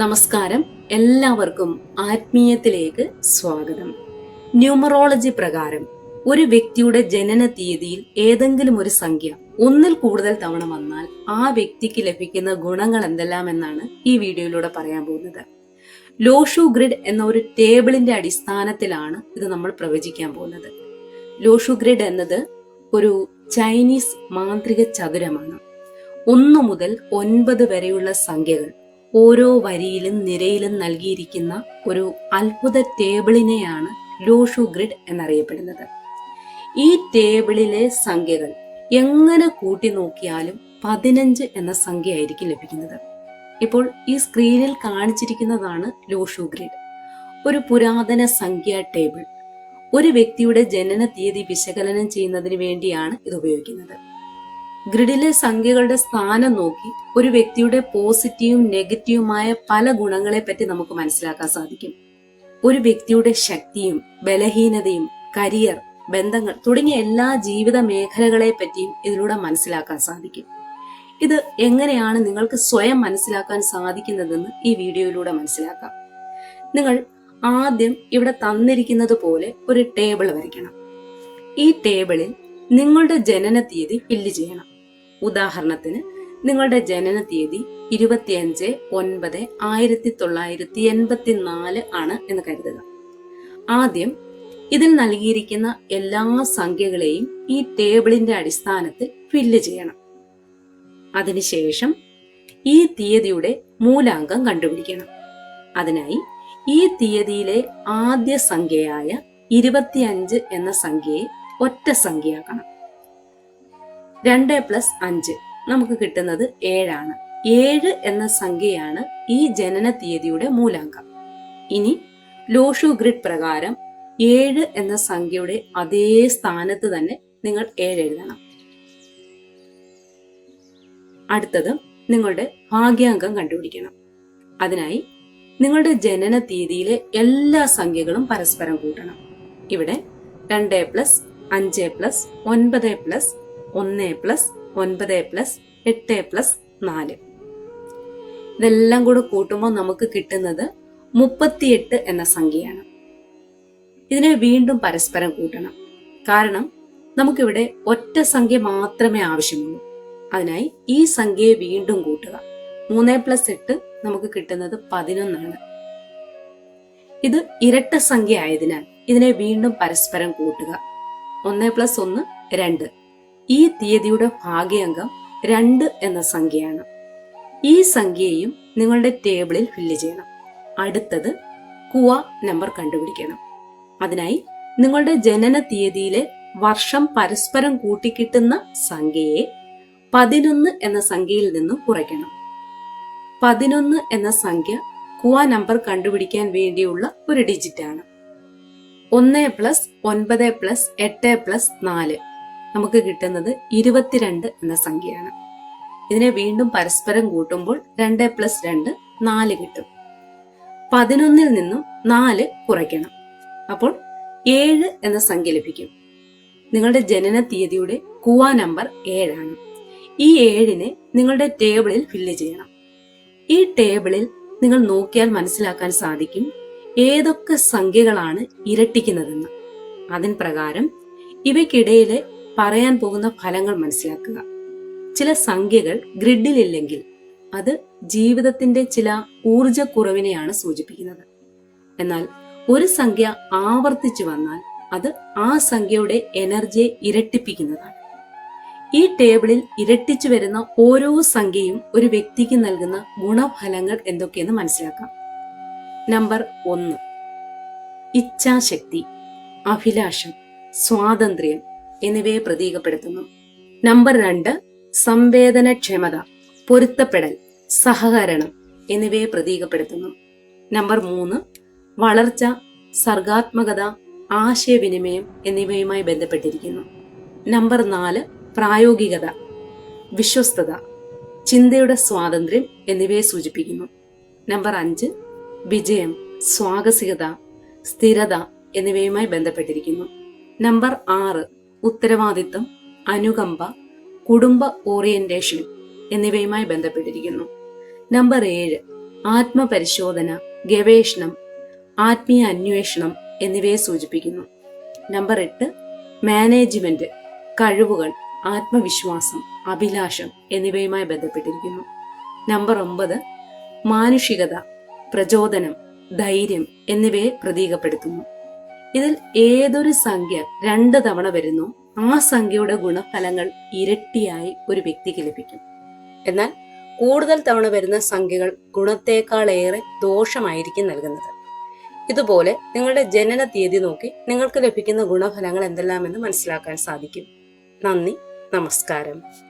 നമസ്കാരം. എല്ലാവർക്കും ആത്മീയത്തിലേക്ക് സ്വാഗതം. ന്യൂമറോളജി പ്രകാരം ഒരു വ്യക്തിയുടെ ജനന തീയതിയിൽ ഏതെങ്കിലും ഒരു സംഖ്യ ഒന്നിൽ കൂടുതൽ തവണ വന്നാൽ ആ വ്യക്തിക്ക് ലഭിക്കുന്ന ഗുണങ്ങൾ എന്തെല്ലാം എന്നാണ് ഈ വീഡിയോയിലൂടെ പറയാൻ പോകുന്നത്. ലോഷു ഗ്രിഡ് എന്ന ഒരു ടേബിളിന്റെ അടിസ്ഥാനത്തിലാണ് ഇത് നമ്മൾ പ്രവചിക്കാൻ പോകുന്നത്. ലോഷു ഗ്രിഡ് എന്നത് ഒരു ചൈനീസ് മാന്ത്രിക ചതുരമാണ്. ഒന്നു മുതൽ ഒൻപത് വരെയുള്ള സംഖ്യകൾ ഓരോ വരിയിലും നിരയിലും നൽകിയിരിക്കുന്ന ഒരു അത്ഭുത ടേബിളിനെയാണ് ലോഷു ഗ്രിഡ് എന്നറിയപ്പെടുന്നത്. ഈ ടേബിളിലെ സംഖ്യകൾ എങ്ങനെ കൂട്ടി നോക്കിയാലും പതിനഞ്ച് എന്ന സംഖ്യ സംഖ്യയായിരിക്കും ലഭിക്കുന്നത്. ഇപ്പോൾ ഈ സ്ക്രീനിൽ കാണിച്ചിരിക്കുന്നതാണ് ലോഷു ഗ്രിഡ്. ഒരു പുരാതന സംഖ്യാ ടേബിൾ. ഒരു വ്യക്തിയുടെ ജനന തീയതി വിശകലനം ചെയ്യുന്നതിന് വേണ്ടിയാണ് ഇത് ഉപയോഗിക്കുന്നത്. ഗ്രിഡിലെ സംഖ്യകളുടെ സ്ഥാനം നോക്കി ഒരു വ്യക്തിയുടെ പോസിറ്റീവും നെഗറ്റീവുമായ പല ഗുണങ്ങളെ പറ്റി നമുക്ക് മനസ്സിലാക്കാൻ സാധിക്കും. ഒരു വ്യക്തിയുടെ ശക്തിയും ബലഹീനതയും കരിയർ ബന്ധങ്ങൾ തുടങ്ങിയ എല്ലാ ജീവിത മേഖലകളെ പറ്റിയും ഇതിലൂടെ മനസ്സിലാക്കാൻ സാധിക്കും. ഇത് എങ്ങനെയാണ് നിങ്ങൾക്ക് സ്വയം മനസ്സിലാക്കാൻ സാധിക്കുന്നതെന്ന് ഈ വീഡിയോയിലൂടെ മനസ്സിലാക്കാം. നിങ്ങൾ ആദ്യം ഇവിടെ തന്നിരിക്കുന്നത് പോലെ ഒരു ടേബിൾ വരയ്ക്കണം. ഈ ടേബിളിൽ നിങ്ങളുടെ ജനന തീയതി ഫില്ല് ചെയ്യണം. ഉദാഹരണത്തിന് നിങ്ങളുടെ ജനന തീയതി ഇരുപത്തിയഞ്ച് ഒൻപത് ആയിരത്തി തൊള്ളായിരത്തി എൺപത്തി നാല് ആണ് എന്ന് കരുതുക. ആദ്യം ഇതിൽ നൽകിയിരിക്കുന്ന എല്ലാ സംഖ്യകളെയും ഈ ടേബിളിന്റെ അടിസ്ഥാനത്തിൽ ഫില്ല് ചെയ്യണം. അതിനുശേഷം ഈ തീയതിയുടെ മൂലാങ്കം കണ്ടുപിടിക്കണം. അതിനായി ഈ തീയതിയിലെ ആദ്യ സംഖ്യയായ ഇരുപത്തിയഞ്ച് എന്ന സംഖ്യയെ ഒറ്റ സംഖ്യയാക്കണം. രണ്ട് പ്ലസ് അഞ്ച് നമുക്ക് കിട്ടുന്നത് ഏഴാണ്. ഏഴ് എന്ന സംഖ്യയാണ് ഈ ജനന തീയതിയുടെ മൂലാങ്കം. ഇനി ലോഷു ഗ്രിഡ് പ്രകാരം ഏഴ് എന്ന സംഖ്യയുടെ അതേ സ്ഥാനത്ത് തന്നെ നിങ്ങൾ ഏഴ് എഴുതണം. അടുത്തത് നിങ്ങളുടെ ഭാഗ്യാങ്കം കണ്ടുപിടിക്കണം. അതിനായി നിങ്ങളുടെ ജനന തീയതിയിലെ എല്ലാ സംഖ്യകളും പരസ്പരം കൂട്ടണം. ഇവിടെ രണ്ട് പ്ലസ് അഞ്ച് പ്ലസ് ഒൻപത് പ്ലസ് ഒന്ന് പ്ലസ് ഒൻപത് പ്ലസ് എട്ട് പ്ലസ് നാല്. ഇതെല്ലാം കൂടെ കൂട്ടുമ്പോൾ നമുക്ക് കിട്ടുന്നത് മുപ്പത്തിയെട്ട് എന്ന സംഖ്യയാണ്. ഇതിനെ വീണ്ടും പരസ്പരം കൂട്ടണം. കാരണം നമുക്കിവിടെ ഒറ്റ സംഖ്യ മാത്രമേ ആവശ്യമുള്ളൂ. അതിനായി ഈ സംഖ്യയെ വീണ്ടും കൂട്ടുക. മൂന്ന് പ്ലസ് എട്ട് നമുക്ക് കിട്ടുന്നത് പതിനൊന്നാണ്. ഇത് ഇരട്ട സംഖ്യ ആയതിനാൽ ഇതിനെ വീണ്ടും പരസ്പരം കൂട്ടുക. ഒന്ന് പ്ലസ് ഒന്ന് രണ്ട്. ഈ തീയതിയുടെ ഭാഗ്യാംഗം രണ്ട് എന്ന സംഖ്യയാണ്. ഈ സംഖ്യയും നിങ്ങളുടെ ടേബിളിൽ ഫില്ല് ചെയ്യണം. അടുത്തത് കുവ നമ്പർ കണ്ടുപിടിക്കണം. അതിനായി നിങ്ങളുടെ ജനന തീയതിയിലെ വർഷം പരസ്പരം കൂട്ടിക്കിട്ടുന്ന സംഖ്യയെ പതിനൊന്ന് എന്ന സംഖ്യയിൽ നിന്നും കുറയ്ക്കണം. പതിനൊന്ന് എന്ന സംഖ്യ കുവ നമ്പർ കണ്ടുപിടിക്കാൻ വേണ്ടിയുള്ള ഒരു ഡിജിറ്റാണ്. ഒന്ന് പ്ലസ് ഒൻപത് പ്ലസ് എട്ട് പ്ലസ് നാല്. നമുക്ക് കിട്ടുന്നത് ഇരുപത്തിരണ്ട് എന്ന സംഖ്യയാണ്. ഇതിനെ വീണ്ടും പരസ്പരം കൂട്ടുമ്പോൾ രണ്ട് പ്ലസ് രണ്ട് നാല് കിട്ടും. പതിനൊന്നിൽ നിന്നും നാല് കുറയ്ക്കണം. അപ്പോൾ ഏഴ് എന്ന സംഖ്യ ലഭിക്കും. നിങ്ങളുടെ ജനന തീയതിയുടെ കുവ നമ്പർ ഏഴാണ്. ഈ ഏഴിനെ നിങ്ങളുടെ ടേബിളിൽ ഫില്ല് ചെയ്യണം. ഈ ടേബിളിൽ നിങ്ങൾ നോക്കിയാൽ മനസ്സിലാക്കാൻ സാധിക്കും ഏതൊക്കെ സംഖ്യകളാണ് ഇരട്ടിക്കുന്നതെന്ന്. അതിൻ പ്രകാരം ഇവയ്ക്കിടയിലെ പറയാൻ പോകുന്ന ഫലങ്ങൾ മനസ്സിലാക്കുക. ചില സംഖ്യകൾ ഗ്രിഡിലില്ലെങ്കിൽ അത് ജീവിതത്തിന്റെ ചില ഊർജക്കുറവിനെയാണ് സൂചിപ്പിക്കുന്നത്. എന്നാൽ ഒരു സംഖ്യ ആവർത്തിച്ചു വന്നാൽ അത് ആ സംഖ്യയുടെ എനർജിയെ ഇരട്ടിപ്പിക്കുന്നതാണ്. ഈ ടേബിളിൽ ഇരട്ടിച്ചു വരുന്ന ഓരോ സംഖ്യയും ഒരു വ്യക്തിക്ക് നൽകുന്ന ഗുണഫലങ്ങൾ എന്തൊക്കെയെന്ന് മനസ്സിലാക്കാം. നമ്പർ ഒന്ന്. ഇച്ഛാശക്തി അഭിലാഷം സ്വാതന്ത്ര്യം എന്നിവയെ പ്രതീകപ്പെടുത്തുന്നു. നമ്പർ രണ്ട് സംവേദനക്ഷമത പൊരുത്തപ്പെടൽ സഹകരണം എന്നിവയെ പ്രതീകപ്പെടുത്തുന്നു. നമ്പർ മൂന്ന് വളർച്ച സർഗാത്മകത ആശയവിനിമയം എന്നിവയുമായി ബന്ധപ്പെട്ടിരിക്കുന്നു. നമ്പർ നാല് പ്രായോഗികത വിശ്വസ്തത ചിന്തയുടെ സ്വാതന്ത്ര്യം എന്നിവയെ സൂചിപ്പിക്കുന്നു. നമ്പർ അഞ്ച് വിജയം സ്വാഗസികത സ്ഥിരത എന്നിവയുമായി ബന്ധപ്പെട്ടിരിക്കുന്നു. നമ്പർ ആറ് ഉത്തരവാദിത്തം അനുകമ്പ കുടുംബ ഓറിയന്റേഷൻ എന്നിവയുമായി ബന്ധപ്പെട്ടിരിക്കുന്നു. നമ്പർ ഏഴ് ആത്മപരിശോധന ഗവേഷണം ആത്മീയ അന്വേഷണം എന്നിവയെ സൂചിപ്പിക്കുന്നു. നമ്പർ എട്ട് മാനേജ്മെന്റ് കഴിവുകൾ ആത്മവിശ്വാസം അഭിലാഷം എന്നിവയുമായി ബന്ധപ്പെട്ടിരിക്കുന്നു. നമ്പർ ഒമ്പത് മാനുഷികത പ്രചോദനം ധൈര്യം എന്നിവയെ പ്രതീകപ്പെടുത്തുന്നു. ഇതിൽ ഏതൊരു സംഖ്യ രണ്ട് തവണ വരുന്നു ആ സംഖ്യയുടെ ഗുണഫലങ്ങൾ ഇരട്ടിയായി ഒരു വ്യക്തിക്ക് ലഭിക്കും. എന്നാൽ കൂടുതൽ തവണ വരുന്ന സംഖ്യകൾ ഗുണത്തേക്കാളേറെ ദോഷമായിരിക്കും നൽകുന്നത്. ഇതുപോലെ നിങ്ങളുടെ ജനന തീയതി നോക്കി നിങ്ങൾക്ക് ലഭിക്കുന്ന ഗുണഫലങ്ങൾ എന്തെല്ലാമെന്ന് മനസ്സിലാക്കാൻ സാധിക്കും. നന്ദി നമസ്കാരം.